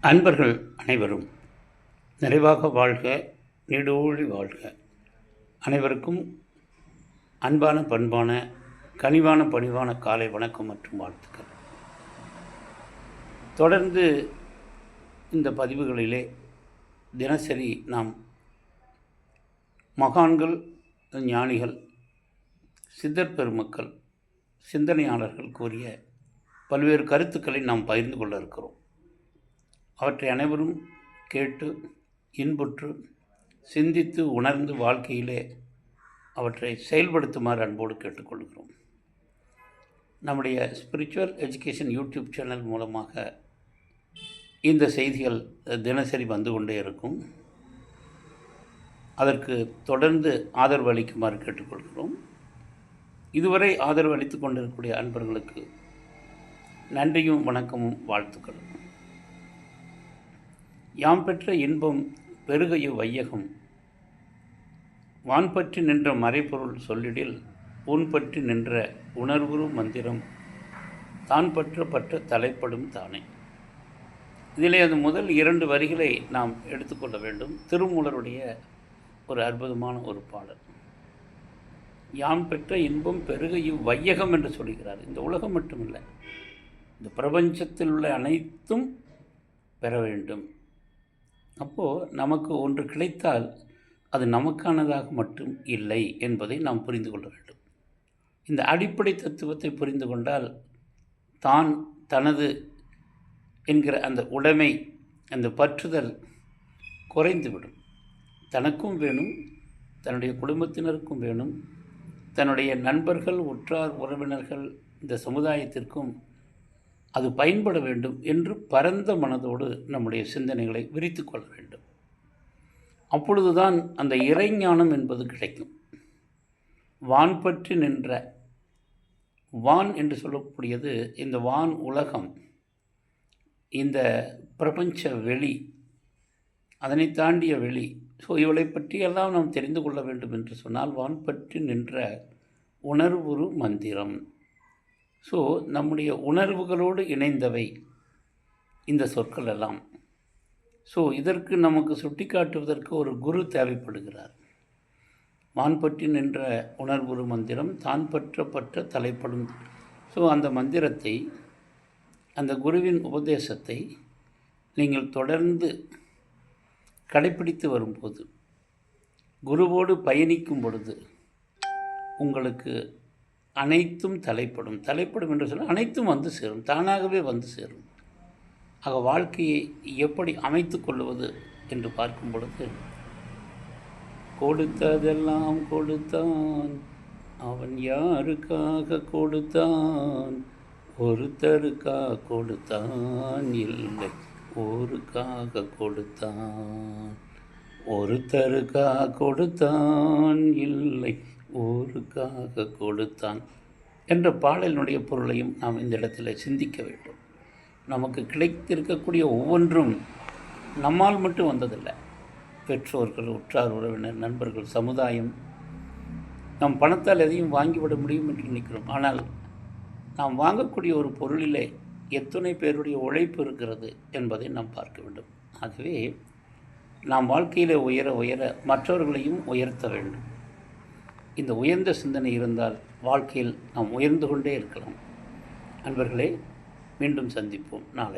அன்பர்கள் அனைவரும் நிறைவாக வாழ்க நீடோழி வாழ்க. அனைவருக்கும் அன்பான பண்பான கனிவான பணிவான காலை வணக்கம் மற்றும் வாழ்த்துக்கள். தொடர்ந்து இந்த பதிவுகளிலே தினசரி நாம் மகான்கள் ஞானிகள் சித்தர் பெருமக்கள் சிந்தனையாளர்கள் கூறிய பல்வேறு கருத்துக்களை நாம் பகிர்ந்து கொள்ள இருக்கிறோம். அவற்றை அனைவரும் கேட்டு இன்புற்று சிந்தித்து உணர்ந்து வாழ்க்கையிலே அவற்றை செயல்படுத்துமாறு அன்போடு கேட்டுக்கொள்கிறோம். நம்முடைய ஸ்பிரிச்சுவல் எஜுகேஷன் யூடியூப் சேனல் மூலமாக இந்த செய்திகள் தினசரி வந்து கொண்டே இருக்கும். அதற்கு தொடர்ந்து ஆதரவு அளிக்குமாறு கேட்டுக்கொள்கிறோம். இதுவரை ஆதரவு அளித்து கொண்டிருக்கக்கூடிய அன்பர்களுக்கு நன்றியும் வணக்கமும் வாழ்த்துக்களும். யாம் பெற்ற இன்பம் பெருகையு வையகம். வான் பற்றி நின்ற மறைபொருள் சொல்லிடில் உன் பற்றி நின்ற உணர்வுரு மந்திரம் தான் பற்றப்பட்ட தலைப்படும் தானே. இதிலே அந்த முதல் இரண்டு வரிகளை நாம் எடுத்துக்கொள்ள வேண்டும். திருமூலருடைய ஒரு அற்புதமான ஒரு பாடல். யாம் பெற்ற இன்பம் பெருகையும் வையகம் என்று சொல்கிறார். இந்த உலகம் மட்டுமில்லை இந்த பிரபஞ்சத்தில் உள்ள அனைத்தும் பெற வேண்டும். அப்போது நமக்கு ஒன்று கிடைத்தால் அது நமக்கானதாக மட்டும் இல்லை என்பதை நாம் புரிந்து கொள்ள வேண்டும். இந்த அடிப்படை தத்துவத்தை புரிந்து கொண்டால் தான் தனது என்கிற அந்த உடைமை அந்த பற்றுதல் குறைந்துவிடும். தனக்கும் வேணும் தன்னுடைய குடும்பத்தினருக்கும் வேணும் தன்னுடைய நண்பர்கள் உற்றார் உறவினர்கள் இந்த சமுதாயத்திற்கும் அது பயன்பட வேண்டும் என்று பரந்த மனதோடு நம்முடைய சிந்தனைகளை விரித்து கொள்ள வேண்டும். அப்பொழுதுதான் அந்த இறைஞானம் என்பது கிடைக்கும். வான் பற்றி நின்ற வான் என்று சொல்லக்கூடியது இந்த வான் உலகம் இந்த பிரபஞ்ச வெளி அதனை தாண்டிய வெளி. ஸோ இவளை பற்றியெல்லாம் நாம் தெரிந்து கொள்ள வேண்டும் என்று சொன்னால் வான் பற்றி நின்ற உணர்வுரு மந்திரம். ஸோ நம்முடைய உணர்வுகளோடு இணைந்தவை இந்த சொற்கள் எல்லாம் ஸோ இதற்கு நமக்கு சுட்டிக்காட்டுவதற்கு ஒரு குரு தேவைப்படுகிறார். வான்பற்றி நின்ற உணர்வுரு மந்திரம் தான் பற்றப்பட்ட தலைப்படும். ஸோ அந்த மந்திரத்தை அந்த குருவின் உபதேசத்தை நீங்கள் தொடர்ந்து கடைப்பிடித்து வரும்போது குருவோடு பயணிக்கும் பொழுது உங்களுக்கு அனைத்தும் தலைப்படும். தலைப்படும் என்று சொன்னால் அனைத்தும் வந்து சேரும். தானாகவே வந்து சேரும். ஆக வாழ்க்கையை எப்படி அமைத்து கொள்வது என்று பார்க்கும் பொழுது கொடுத்ததெல்லாம் கொடுத்தான். அவன் யாருக்காக கொடுத்தான்? ஒருத்தருக்காக கொடுத்தான் இல்லை ஊருக்காக கொடுத்தான். ஒருத்தருக்காக கொடுத்தான் இல்லை. ஊருக்காக கொடுத்தான் என்ற பாடலினுடைய பொருளையும் நாம் இந்த இடத்துல சிந்திக்க வேண்டும். நமக்கு கிடைத்திருக்கக்கூடிய ஒவ்வொன்றும் நம்மால் மட்டும் வந்ததில்லை. பெற்றோர்கள் உற்றார் உறவினர் நண்பர்கள் சமுதாயம். நம் பணத்தால் எதையும் வாங்கிவிட முடியும் என்று நினைக்கிறோம். ஆனால் நாம் வாங்கக்கூடிய ஒரு பொருளிலே எத்தனை பேருடைய உழைப்பு இருக்கிறது என்பதை நாம் பார்க்க வேண்டும். ஆகவே நாம் வாழ்க்கையில் உயர உயர மற்றவர்களையும் உயர்த்த வேண்டும். இந்த உயர்ந்த சிந்தனை இருந்தால் வாழ்க்கையில் நாம் உயர்ந்து கொண்டே இருக்கலாம். அன்பர்களே மீண்டும் சந்திப்போம். நாளை